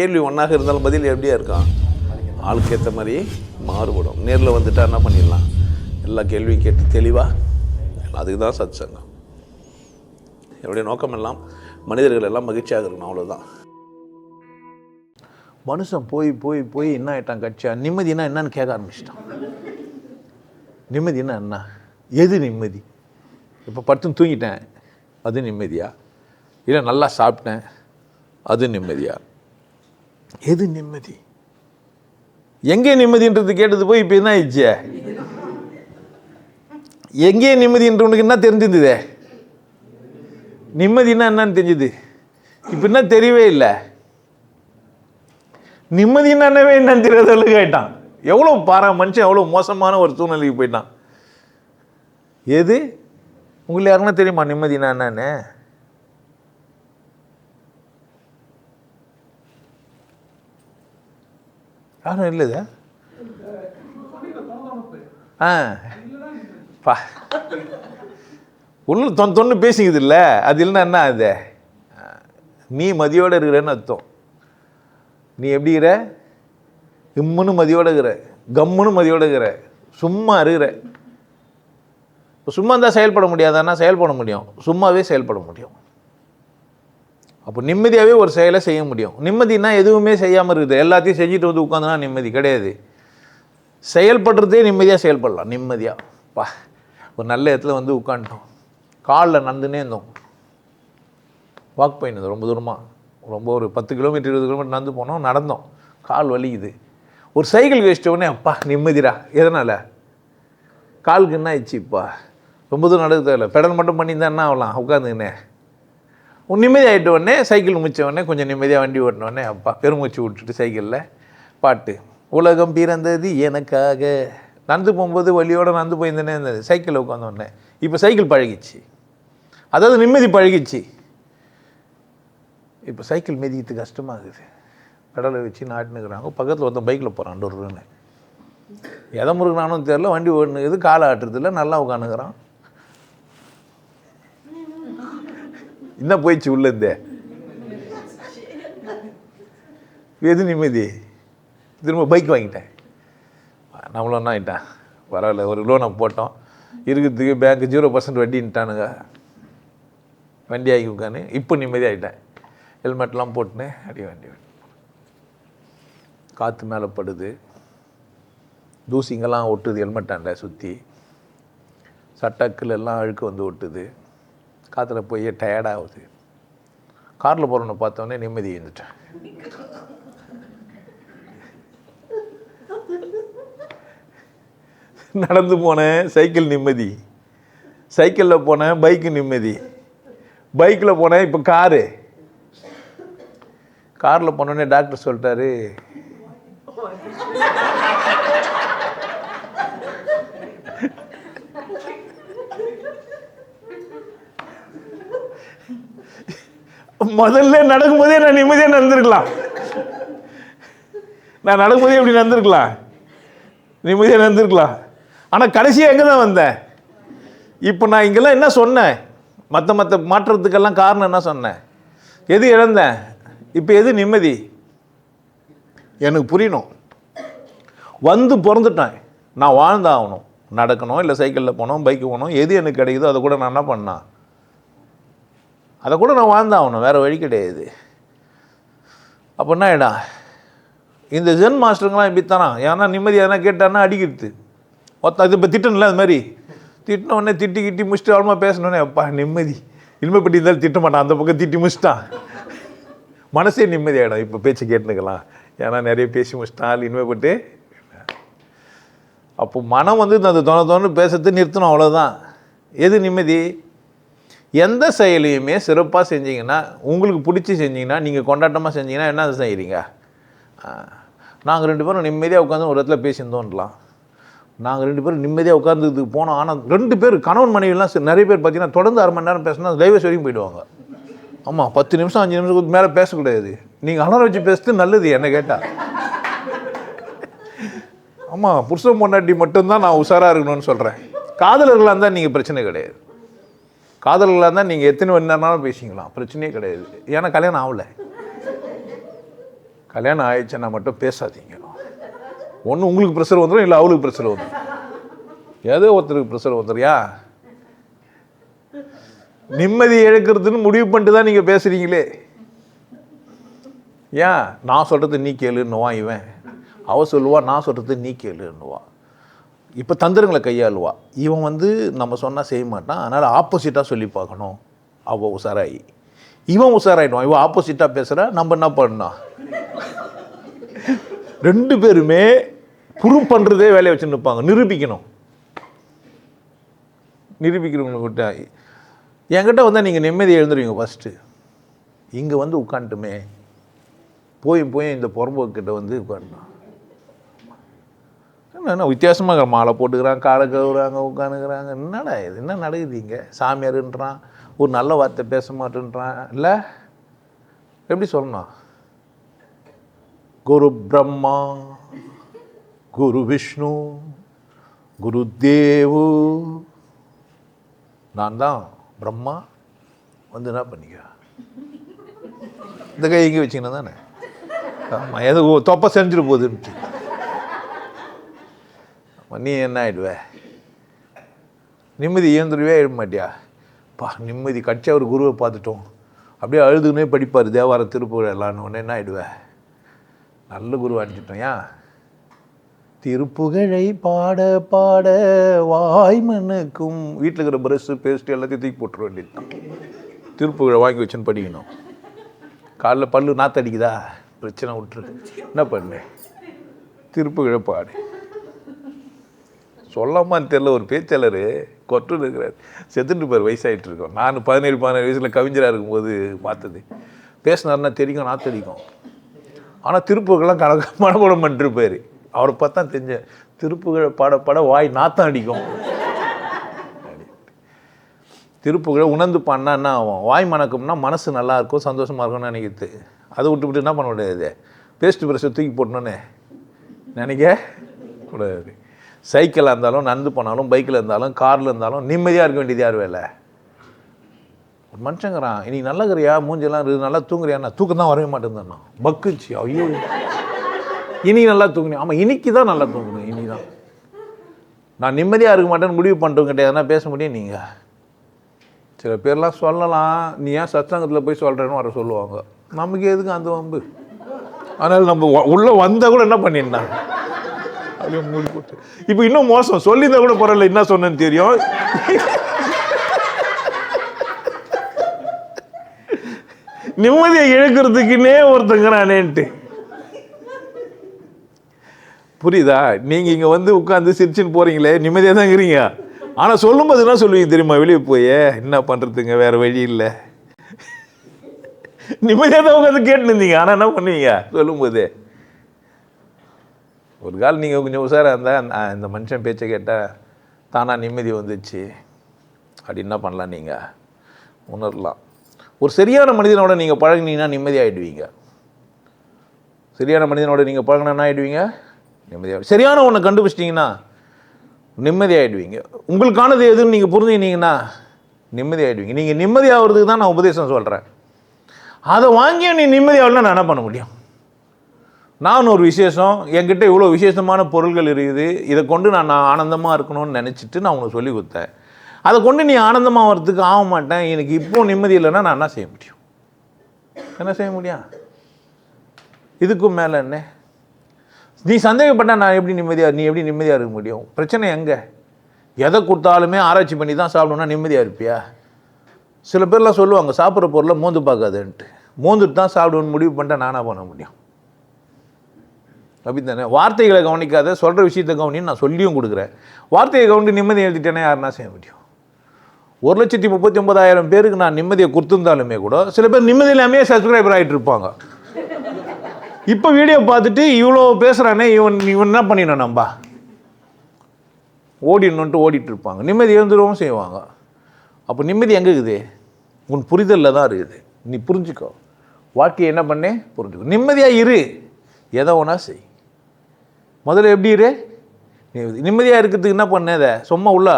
கேள்வி ஒன்றாக இருந்தாலும் பதில் எப்படியா இருக்கான் ஆளுக்கு ஏற்ற மாதிரி மாறுபடும். நேரில் வந்துட்டா என்ன பண்ணிடலாம்? எல்லா கேள்வியும் கேட்டு தெளிவாக அதுக்கு தான் சத் சங்கம் என்னுடைய நோக்கம் எல்லாம் மனிதர்கள் எல்லாம் மகிழ்ச்சியாக இருக்கணும் அவ்வளோதான் மனுஷன் போய் போய் போய் என்ன ஆயிட்டான் கட்சியா நிம்மதினா என்னன்னு கேட்க ஆரம்பிச்சிட்டான். நிம்மதினா என்ன? எது நிம்மதி? இப்போ படுத்துன்னு தூங்கிட்டேன். அது நிம்மதியா? இல்லை நல்லா சாப்பிட்டேன். அது நிம்மதியா? எது நிம்மதி? எங்கே நிம்மதின்றது கேட்டது போய் இப்போ என்ன ஆயிடுச்சு? எங்கே நிம்மதின்ற உனக்கு என்ன தெரிஞ்சிருந்ததே? நிம்மதினா என்னன்னு தெரிஞ்சுது. இப்போ என்ன தெரியவே இல்லை. நிம்மதினா என்னவே என்னன்னு தெரியாத அளவுக்கு ஆயிட்டான். எவ்வளோ பாரா மனுஷன் எவ்வளோ மோசமான ஒரு சூழ்நிலைக்கு போயிட்டான். எது? உங்களுக்கு யாருன்னா தெரியுமா நிம்மதினா என்னன்னு? யாரும் இல்லைதா. ஆ. பா. உள்ள தொன் தொன்னு பேசிக்குது இல்லை அது இல்லைன்னா என்ன அது? நீ மதியோடு இருக்கிறேன்னு அர்த்தம். நீ எப்படி இருக்கிற இம்முன்னு மதியோடு இருக்கிற கம்முன்னு மதியோடு இருக்கிற சும்மா இருக்கிற இப்போ சும்மா இருந்தால் செயல்பட முடியாதான்னா செயல்பட முடியும். சும்மாவே செயல்பட முடியும். அப்போ நிம்மதியாகவே ஒரு செயலை செய்ய முடியும். நிம்மதினா எதுவுமே செய்யாமல் இருக்குது. எல்லாத்தையும் செஞ்சுட்டு வந்து உட்காந்துனா நிம்மதி கிடையாது. செயல்படுறதே நிம்மதியாக செயல்படலாம். நிம்மதியாக பா ஒரு நல்ல இடத்துல வந்து உட்காந்துட்டோம் காலில் நடந்துனே இருந்தோம். வாக் போயிருந்தோம் ரொம்ப தூரமாக ரொம்ப ஒரு பத்து கிலோமீட்டர் இருபது கிலோமீட்டர் நடந்து போனோம். நடந்தோம். கால் வலிக்குது. ஒரு சைக்கிள் வச்சிட்டோடனே அப்பா நிம்மதிடா. எதனால்? காலுக்கு என்ன ஆயிடுச்சு இப்பா ரொம்ப தூரம் நடக்க தேவையில்ல பெடல் மட்டும் பண்ணியிருந்தா என்ன ஆகலாம்? உட்காந்துங்கண்ணே நிம்மதி ஆகிட்ட உடனே சைக்கிள் முடிச்ச உடனே கொஞ்சம் நிம்மதியாக வண்டி ஓட்டின அப்பா பெருமூச்சு விட்டுட்டு சைக்கிளில் பாட்டு உலகம் பிறந்தது எனக்காக. நடந்து போகும்போது வழியோடு நடந்து போயிருந்தேனே இருந்தது சைக்கிளில் உட்காந்தோடனே இப்போ சைக்கிள் பழகிச்சு அதாவது நிம்மதி பழகிச்சு இப்போ சைக்கிள் மிதிக்கிறது கஷ்டமாகுது கடலை வச்சு நாட்டுனுக்குறாங்க. பக்கத்தில் ஒருத்தன் பைக்கில் போகிறான் டொருன்னு எதை முருகனானும் தெரில வண்டி ஓடுனுக்குது காலை ஆட்டுறதில்ல நல்லா உட்காந்துக்கிறான் என்ன போயிடுச்சு உள்ளேருந்தே எது நிம்மதி? திரும்ப பைக் வாங்கிட்டேன். நம்மளும் என்ன ஆகிட்டேன் பரவாயில்ல ஒரு லோனை போட்டோம். இருக்கிறதுக்கு பேங்க் ஜீரோ பர்சன்ட் வட்டின்ட்டானுங்க வண்டி ஆகி உட்காந்து இப்போ நிம்மதியாகிட்டேன் ஹெல்மெட்லாம் போட்டுனேன். அடி வண்டி காற்று மேலே படுது. தூசிங்கெல்லாம் ஒட்டுது ஹெல்மெட்டாண்ட சுற்றி சட்டக்கில் எல்லாம் அழுக்கு வந்து ஒட்டுது. காற்றுல போய் டயர்டாகுது காரில் போகிறவனை பார்த்தோன்னே நிம்மதி இருந்துட்டேன் நடந்து போனேன் சைக்கிள் நிம்மதி. சைக்கிளில் போனேன் பைக்கு நிம்மதி. பைக்கில் போனேன் இப்போ காரு காரில் போனோடனே டாக்டர் சொல்லிட்டாரு முதல்ல நடக்கும்போதே நான் நிம்மதியாக நடந்திருக்கலாம். நான் நடக்கும்போதே எப்படி நடந்திருக்கலாம்? நிம்மதியாக நடந்திருக்கலாம். ஆனால் கடைசியாக எங்கே தான் வந்தேன் இப்போ நான் இங்கெல்லாம் என்ன சொன்னேன்? மற்ற மற்ற மாற்றத்துக்கெல்லாம் காரணம் என்ன சொன்னேன்? எது இழந்தேன்? இப்போ எது நிம்மதி? எனக்கு புரியணும். வந்து பிறந்துட்டேன். நான் வாழ்ந்தாகணும். நடக்கணும் இல்லை சைக்கிளில் போனோம் பைக்கு போகணும் எது எனக்கு கிடைக்குதோ அதை கூட நான் என்ன பண்ணேன்? அதை கூட நான் வாழ்ந்தாகணும் வேறு வழி கிடையாது. அப்போ என்ன இந்த ஜென் மாஸ்டருங்களாம் இப்படி தானா? ஏன்னா நிம்மதி எதனா கேட்டான்னா அடிக்கிறது. மொத்தம் இது இப்போ திட்டணும்ல அது மாதிரி. திட்டின உடனே திட்டி கிட்டி முடிச்சுட்டு ஆழமாக பேசணுன்னே அப்பா நிம்மதி. இனிமேப்பட்டி இருந்தாலும் திட்ட மாட்டான். அந்த பக்கம் திட்டி முடிச்சிட்டான். மனசே நிம்மதி ஆகிடும் இப்போ பேச்சு கேட்டுனுக்கலாம் ஏன்னா நிறைய பேசி முடிச்சிட்டான் இனிமேப்பட்டு. அப்போ மனம் வந்து அந்த தொண தோணு பேசுறது நிறுத்தணும் அவ்வளோதான் எது நிம்மதி? எந்த செயலையுமே சிறப்பாக செஞ்சீங்கன்னா உங்களுக்கு பிடிச்சி செஞ்சீங்கன்னா நீங்கள் கொண்டாட்டமாக செஞ்சீங்கன்னா என்ன செய்கிறீங்க நாங்கள் ரெண்டு பேரும் நிம்மதியாக உட்காந்து ஒரு இடத்துல பேசியிருந்தோன்றலாம் நாங்கள் ரெண்டு பேரும் நிம்மதியாக உட்காந்துக்கு போனோம். ஆனால் ரெண்டு பேர் கணவன் மனைவிலாம் நிறைய பேர் பார்த்தீங்கன்னா தொடர்ந்து அரை மணி நேரம் பேசினா டைவர்ஸ் வரைக்கும் போயிடுவாங்க. ஆமாம் பத்து நிமிஷம் அஞ்சு நிமிஷத்துக்கு மேலே பேசக்கூடாது. நீங்கள் அலர வச்சு பேசுறது நல்லது என்ன கேட்டால் ஆமாம் புருஷன் பொண்டாட்டி மட்டும்தான் நான் உஷாராக இருக்கணும்னு சொல்கிறேன் காதலர்களாக இருந்தால் நீங்கள் பிரச்சனை கிடையாது. காதலாக இருந்தால் நீங்கள் எத்தனை மணி நேரம்னாலும் பேசிக்கலாம். பிரச்சனையே கிடையாது. ஏன்னா கல்யாணம் ஆகலை. கல்யாணம் ஆயிடுச்சுன்னா மட்டும் பேசாதீங்க. ஒன்று உங்களுக்கு ப்ரெஷர் வந்துடும் இல்லை அவளுக்கு ப்ரெஷர் வந்துடும் ஏதோ ஒருத்தருக்கு ப்ரெஷர் வந்துடுறியா நிம்மதி இழக்கிறதுன்னு முடிவு பண்ணிட்டு தான் நீங்கள் பேசுகிறீங்களே ஏன்? நான் சொல்கிறது நீ கேளுன்னுவான் இவன். அவள் சொல்லுவா நான் சொல்கிறது நீ கேளுன்னுவா. இப்போ தந்திரங்களை கையாளுவா. இவன் வந்து நம்ம சொன்னால் செய்ய மாட்டான். அதனால் ஆப்போசிட்டாக சொல்லி பார்க்கணும். அவள் உஷாராயி. இவன் உஷாராயிடுவான். இவன் ஆப்போசிட்டாக பேசுகிறா நம்ம என்ன பண்ணோம் ரெண்டு பேருமே ப்ரூவ் பண்ணுறதே வேலையை வச்சு நிற்பாங்க நிரூபிக்கணும். நிரூபிக்கிறவங்கக்கிட்ட என்கிட்ட வந்தால் நீங்கள் நிம்மதி எழுந்துருவீங்க ஃபஸ்ட்டு இங்கே வந்து உட்காந்துட்டுமே போய் போய் இந்த புறம்போக்கிட்ட வந்து உட்காந்துட்டான் என்ன வித்தியாசமாக மாலை போட்டுக்கிறாங்க காலை கவுறாங்க உட்காந்துக்கிறாங்க. என்னடா இது என்ன நடக்குது இங்கே? சாமியாருன்றான் ஒரு நல்ல வார்த்தை பேச மாட்டேன்றான். இல்லை எப்படி சொல்லணும்? குரு பிரம்மா குரு விஷ்ணு குரு தேவு. நான் தான் பிரம்மா வந்து என்ன பண்ணிக்க? இந்த கை இங்கே வச்சிங்கன்னா தானே? ஆமாம் எது தொப்பை செஞ்சிட போகுதுன்ட்டு. நீ என்ன ஆகிடுவே நிம்மதி இயந்திரவே எழுத மாட்டியா? பா நிம்மதி. கட்சி அவர் குருவை பார்த்துட்டோம். அப்படியே அழுதுனே படிப்பார் தேவார திருப்புகழ் எல்லான்னு உடனே என்ன ஆயிடுவ? நல்ல குரு அடிச்சிட்டோம் ஏன் திருப்புகழை பாட பாட வாய்மனுக்கும் வீட்டில் இருக்கிற ப்ரஷ்ஷு பேஸ்ட்டு எல்லாத்தையும் தூக்கி போட்டுற வேண்டியது திருப்புகழை வாங்கி வச்சுன்னு படிக்கணும். காலைல பல்லு நாத்தடிக்குதா பிரச்சனை விட்டுரு. என்ன பண்ணு? திருப்புகழை பாடு. சொல்லாமான்னு தெரில ஒரு பேச்சாளர் கொட்டு இருக்கிறார். செத்துட்டு பேர் வயசாகிட்டு இருக்கோம். நான் பதினேழு பதினேழு வயசில் கவிஞராக இருக்கும்போது பார்த்தது. பேசினார்னா தெரியும் நாத்தடிக்கும் ஆனால் திருப்புகள்லாம் கணக்கு மனப்படம் பண்ணிருப்பார் அவரை பார்த்தா தெரிஞ்ச திருப்புகழை பாட பாட வாய் நாத்தம் அடிக்கும். திருப்புகழை உணர்ந்து பண்ணால் என்ன ஆகும் வாய் மணக்கும்னா மனசு நல்லா இருக்கும் சந்தோஷமாக இருக்கும்னு நினைக்கிறது. அதை விட்டு விட்டு என்ன பண்ண முடியாது? பேஸ்ட் ப்ரெஷ்ஷை தூக்கி போட்டணுன்னு நினைக்க கூடாது. சைக்கிளாக இருந்தாலும் நடந்து போனாலும் பைக்கில் இருந்தாலும் காரில் இருந்தாலும் நிம்மதியாக இருக்க வேண்டியது யார்? வேலை. ஒரு மனுஷங்கிறான் நல்லா இருக்கிறியா? மூஞ்செல்லாம் இருக்குது நல்லா தூங்குறியா தூக்கம் தான் வரவே மாட்டேங்குதுண்ணா பக்குச்சு ஐயோ. இனி நல்லா தூங்குனேன் ஆமாம் இன்னைக்கு தான் நல்லா தூங்கணும் இனி தான் நான் நிம்மதியாக இருக்க மாட்டேன்னு முடிவு பண்ணிட்டவங்கிட்ட எதனா பேச முடியும் நீங்கள் சில பேர்லாம் சொல்லலாம். நீ ஏன் சத்சங்கத்தில் போய் சொல்கிறேன்னு வர சொல்லுவாங்க. நமக்கு எதுக்கு அந்த வம்பு? அதனால் நம்ம உள்ளே வந்தால் கூட என்ன பண்ணிருந்தாங்க அப்படியே மூடி போட்டு. இப்போ இன்னும் மோசம். சொல்லியிருந்தா கூட பரவாயில்ல என்ன சொன்னேன்னு தெரியும். நிம்மதியை இழக்கிறதுக்குன்னே ஒருத்தங்கிறானேன்ட்டு. புரியுதா? நீங்கள் இங்கே வந்து உட்காந்து சிரிச்சுன்னு போகிறீங்களே நிம்மதியாக தான் இருக்கிறீங்க. ஆனால் சொல்லும்போது என்ன சொல்லுவீங்க தெரியுமா? வெளியே போய் என்ன பண்ணுறதுங்க வேறு வழி இல்லை. நிம்மதியாக தான் உட்காந்து கேட்டுருந்தீங்க ஆனால் என்ன பண்ணுவீங்க? சொல்லும்போது. ஒரு கால் நீங்கள் கொஞ்சம் உஷாராக இருந்தால் இந்த மனுஷன் பேச்சை கேட்டால் தானாக நிம்மதி வந்துச்சு. அப்படி என்ன பண்ணலாம் நீங்கள் உணரலாம். ஒரு சரியான மனிதனோட நீங்கள் பழகினீங்கன்னா நிம்மதியாகிடுவீங்க சரியான மனிதனோட நீங்கள் பழகினா ஆகிடுவீங்க நிம்மதியாக சரியான ஒன்றை கண்டுபிடிச்சிட்டிங்கன்னா நிம்மதியாகிடுவீங்க உங்களுக்கானது எதுன்னு நீங்கள் புரிஞ்சுக்கிட்டீங்கன்னா நிம்மதியாகிடுவீங்க நீங்கள் நிம்மதியாகிறதுக்கு தான் நான் உபதேசம் சொல்கிறேன் அதை வாங்கியும் நீ நிம்மதியாகலாம் நான் என்ன பண்ண முடியும்? நான் ஒரு விசேஷம் என்கிட்ட இவ்வளோ விசேஷமான பொருள்கள் இருக்குது. இதை கொண்டு நான் நான் ஆனந்தமாக இருக்கணும்னு நினச்சிட்டு நான் உனக்கு சொல்லி கொடுத்தேன். அதை கொண்டு நீ ஆனந்தமாக வர்றதுக்கு ஆக மாட்டேன். எனக்கு இப்போ நிம்மதி இல்லைன்னா நான் என்ன செய்ய முடியும்? என்ன செய்ய முடியும் இதுக்கும் மேலே என்ன? நீ சந்தேகப்பட்டால் நான் எப்படி நிம்மதியாக நீ எப்படி நிம்மதியாக இருக்க முடியும்? பிரச்சனை எங்கே? எதை கொடுத்தாலுமே ஆராய்ச்சி பண்ணி தான் சாப்பிடணும்னா நிம்மதியாக இருப்பியா? சில பேர்லாம் சொல்லுவாங்க சாப்பிட்ற பொருளை மோந்து பார்க்காதுன்ட்டு. மோந்துட்டு தான் சாப்பிடுவேன்னு முடிவு பண்ணிட்டா நானாக பண்ண முடியும். தப்பித்தானே தானே? வார்த்தைகளை கவனிக்காத சொல்கிற விஷயத்தை கவனின்னு நான் சொல்லியும் கொடுக்குறேன். வார்த்தையை கவனித்து நிம்மதி எழுதிட்டேனே யாருன்னா செய்ய முடியும்? ஒரு லட்சத்தி முப்பத்தி ஒன்பதாயிரம் பேருக்கு நான் நிம்மதியை கொடுத்துருந்தாலுமே கூட சில பேர் நிம்மதி இல்லாமே சப்ஸ்கிரைபர் ஆகிட்டு இருப்பாங்க. இப்போ வீடியோ பார்த்துட்டு இவ்வளோ பேசுகிறானே இவன் இவன் என்ன பண்ணிடணும் நம்பா? ஓடிடணுன்ட்டு ஓடிட்டு இருப்பாங்க. நிம்மதி எழுந்துடவும் செய்வாங்க. அப்போ நிம்மதி எங்கே இருக்குது? உன் புரிதலில் தான் இருக்குது. நீ புரிஞ்சுக்கோ. வாழ்க்கையை என்ன பண்ணே? புரிஞ்சுக்கோ. நிம்மதியாக இரு. எதை ஒன்றா செய். முதல்ல எப்படி இரு? நீ நிம்மதியாக இருக்கிறதுக்கு என்ன பண்ண இதை? சும்மா உள்ள.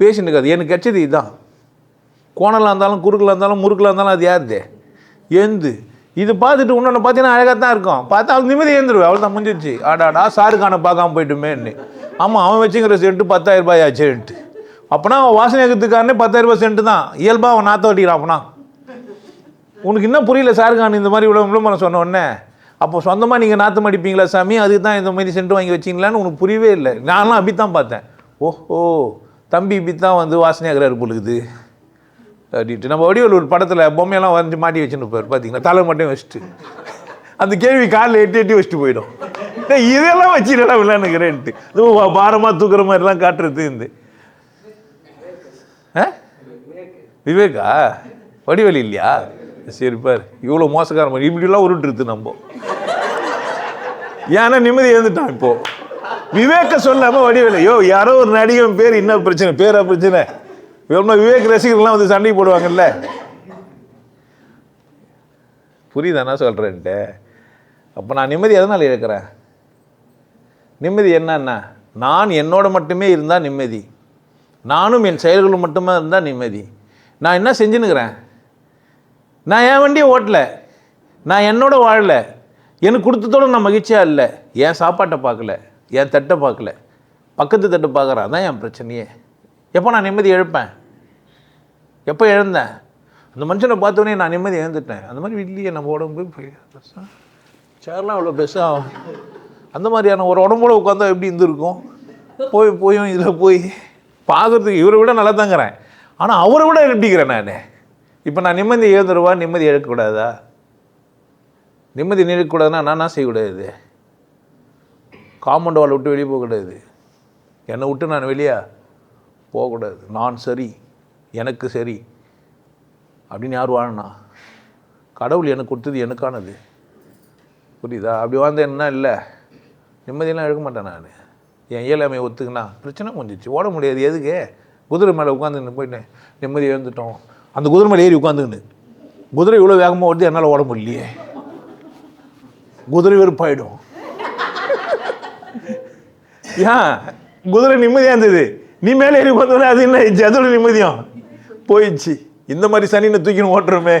பேசின்னு இருக்காது. எனக்கு கிடச்சது இதுதான் கோணலாக இருந்தாலும் குறுக்கலாக இருந்தாலும் முறுக்கலாக இருந்தாலும் அது யாருது? எழுந்து இது பார்த்துட்டு இன்னொன்று பார்த்தீங்கன்னா அழகாக தான் இருக்கும். பார்த்தா அவள் நிம்மதி எழுந்துருவேன் அவள் தான் முடிஞ்சிச்சு ஆடாடா சாருக்கான பார்க்காம போயிட்டுமேன்னு. ஆமாம் அவன் வச்சுங்கிற சென்ட்டு பத்தாயிரம் ரூபாய் ஆச்சுன்ட்டு அப்போனா அவன் வாசனை ஏகத்துக்காரனே பத்தாயிரம் ரூபாய் சென்ட்டு தான். இயல்பாக அவன் நாற்ற வட்டிக்கிறான் அப்பனா. உனக்கு இன்னும் புரியல சாருக்கான் இந்த மாதிரி இவ்வளோ விளம்பரம் சொன்ன உடனே. அப்போ சொந்தமாக நீங்கள் நாற்று மடிப்பீங்களா சாமி? அதுக்கு தான் இந்த மாதிரி சென்ட் வாங்கி வச்சிங்களான்னு உனக்கு புரியவே இல்லை. நானும் அப்படி தான் பார்த்தேன். ஓஹோ தம்பி இப்படி தான் வந்து வாசனையாகிறாரு பொழுது அப்படின்ட்டு நம்ம வடிவேல் ஒரு படத்தில் பொம்மையெல்லாம் வரைஞ்சி மாட்டி வச்சுன்னு இருப்பார் பார்த்தீங்களா தலை மட்டும் வச்சுட்டு. அந்த கேள்வி காலில் எட்டி எட்டி வச்சுட்டு போயிடும். இதெல்லாம் வச்சுருடா விளையாண்டுக்கிறேன்ட்டு இது பாரமாக தூக்குற மாதிரிலாம் காட்டுறது இந்த. ஆ? விவேகா வடிவலி இல்லையா? சரி பாரு. இவ்வளோ மோசக்காரமாக இப்படிலாம் உருட்டுருது நம்ம. ஏன்னா நிம்மதி எழுந்துட்டான் இப்போ. விவேக்க சொல்லாம வடிவேலு யோ யாரோ ஒரு நடிகன் பேர் என்ன பிரச்சனை பேரா பிரச்சனை. இவங்க விவேக் ரசிகர்கள்லாம் வந்து சண்டை போடுவாங்கல்ல. புரியுதா நான் சொல்கிறேன்ட்டு அப்போ நான் நிம்மதி எதனால் இழக்கிறேன்? நிம்மதி என்னன்னா நான் என்னோட மட்டுமே இருந்தால் நிம்மதி. நானும் என் செயல்களும் மட்டுமே இருந்தால் நிம்மதி. நான் என்ன செஞ்சுன்னுக்கிறேன்? நான் என் வண்டியை ஓட்டலை. நான் என்னோட வாழலை. எனக்கு கொடுத்ததோட நான் மகிழ்ச்சியாக இல்லை. என் சாப்பாட்டை பார்க்கல. என் தட்டை பார்க்கல. பக்கத்து தட்டை பார்க்குறான். தான் என் பிரச்சனையே. எப்போ நான் நிம்மதி எழுப்பேன்? எப்போ எழுந்தேன்? அந்த மனுஷனை பார்த்தோன்னே நான் நிம்மதி எழுந்துட்டேன். அந்த மாதிரி இல்லையே நம்ம உடம்பு. சேர்லாம் அவ்வளோ பெருசாக அந்த மாதிரியான ஒரு உடம்போட உட்காந்தா எப்படி இருந்திருக்கும்? போய் போயும் இதில் போய். பார்க்குறதுக்கு இவரை விட நல்லா தாங்கிறேன் ஆனால் அவரை விட எப்படிக்கிறேன் நான். இப்போ நான் நிம்மதி எழுந்துருவா நிம்மதி எழுக்கக்கூடாதா நிம்மதி நிழக்கூடாதுன்னா நான் என்ன செய்யக்கூடாது காம்பவுண்ட் வால் விட்டு வெளியே போகக்கூடாது என்னை விட்டு நான் வெளியே போகக்கூடாது. நான் சரி. எனக்கு சரி. அப்படின்னு யார் வாழனா கடவுள் எனக்கு கொடுத்தது எனக்கானது. புரியுதா? அப்படி வாழ்ந்த என்ன இல்லை. நிம்மதியெல்லாம் எழுக்க மாட்டேன் நான். என் இயலாமையை ஒத்துக்குனா பிரச்சனை முடிஞ்சிச்சு. ஓட முடியாது. எதுக்கு? குதிரை மேலே உட்காந்துன்னு போயிட்டேன் நிம்மதி எழுந்துட்டோம் அந்த குதிரை மேலே ஏறி உட்காந்துக்கின்னு. குதிரை இவ்வளோ வேகமாக ஓடுது என்னால் ஓட முடியலையே. குதிரை வெறுப்பாயிடும். ஏன் குதிரை நிம்மதியாக இருந்தது. நீ மேலே ஏறி உட்காந்து அது என்ன ஆயிடுச்சு? அதோட நிம்மதியும் போயிடுச்சு. இந்த மாதிரி சனினை தூக்கின்னு ஓட்டுறோமே.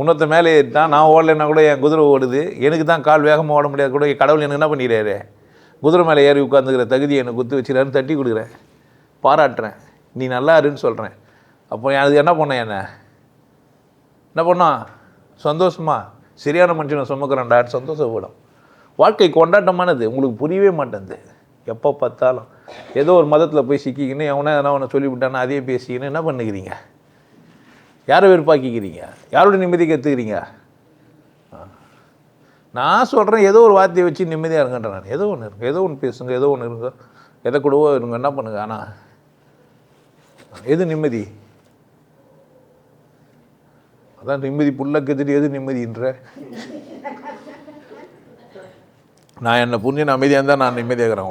உன்னத்தை மேலே ஏறிட்டான் நான் ஓடலைன்னா கூட என் குதிரை ஓடுது. எனக்கு தான் கால் வேகமாக ஓட முடியாது. கூட கடவுள் எனக்கு என்ன பண்ணிடுறாரு குதிரை மேலே ஏறி உட்காந்துக்கிற தகுதியை எனக்கு குத்து வச்சுக்கிறான்னு தட்டி கொடுக்குறேன். பாராட்டுறேன். நீ நல்லா இருன்னு சொல்கிறேன் அப்போ அது என்ன பண்ணேன் என்ன? என்ன பண்ணான் சந்தோஷமா? சரியான மனுஷனை சுமக்கிறேன்டா சந்தோஷப்படும். வாழ்க்கை கொண்டாட்டமானது உங்களுக்கு புரியவே மாட்டேங்குது. எப்போ பார்த்தாலும். ஏதோ ஒரு மதத்தில் போய் சிக்கிக்கின்னு எவனா எதனா ஒன்று சொல்லிவிட்டானா அதே பேசிக்கின்னு என்ன பண்ணுகிறீங்க? யாரை வெறுப்பாக்கிக்கிறீங்க? யாரோட நிம்மதி கற்றுக்கிறீங்க நான் சொல்கிறேன் ஏதோ ஒரு வார்த்தையை வச்சு நிம்மதியாக இருங்கன்றேன் நான். ஏதோ ஒன்று இருங்க ஏதோ ஒன்று பேசுங்க ஏதோ ஒன்று இருங்க. எதை கூடவோ இருங்க என்ன பண்ணுங்க? ஆனால் எது நிம்மதி? அதான் நிம்மதி புல்ல கதிரி எது நிம்மதின்ற? நான் என்னை புரிஞ்சு அமைதியாக இருந்தால் நான் நிம்மதியாக இருக்கிறேன்